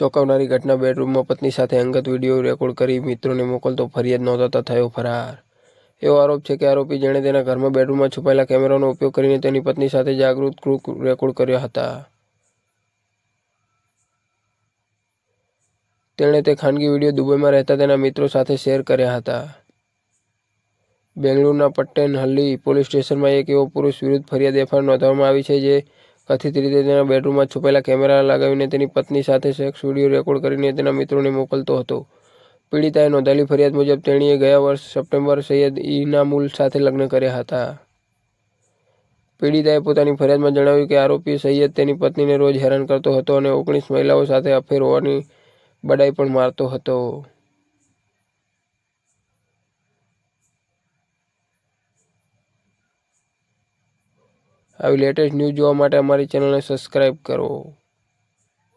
ચોંકાવનારી ઘટના બેડરૂમમાં પત્ની સાથે અંગત વીડિયો રેકોર્ડ કરી મિત્રોને મોકલતો ફરિયાદ નોંધાતા થયો ફરાર. એવો આરોપ છે કે આરોપી જેણે તેના ઘરમાં બેડરૂમમાં છુપાયેલા કેમેરાનો ઉપયોગ કરીને તેની પત્ની સાથે જાગૃત કૃક રેકોર્ડ કર્યા હતા. તેણે તે ખાનગી વીડિયો દુબઈમાં રહેતા તેના મિત્રો સાથે શેર કર્યા હતા. બેંગલુરુના પટ્ટેનહલ્લી પોલીસ સ્ટેશનમાં એક એવો પુરુષ વિરુદ્ધ ફરિયાદ એફઆઈઆર નોંધવામાં આવી છે જે કથિત રીતે તેના બેડરૂમમાં છુપાયેલા કેમેરા લગાવીને તેની પત્ની સાથે સેક્સ વીડિયો રેકોર્ડ કરીને તેના મિત્રોને મોકલતો હતો. પીડિતાએ નોંધાયેલી ફરિયાદ મુજબ તેણીએ ગયા વર્ષ સપ્ટેમ્બર સૈયદ ઇનામુલ સાથે લગ્ન કર્યા હતા. પીડિતાએ પોતાની ફરિયાદમાં જણાવ્યું કે આરોપી સૈયદ તેની પત્નીને રોજ હેરાન કરતો હતો અને ઓગણીસ મહિલાઓ સાથે અફેર હોવાની બડાઈ પણ મારતો હતો. આવી લેટેસ્ટ ન્યૂઝ જોવા માટે અમારી ચેનલને સબસ્ક્રાઈબ કરો.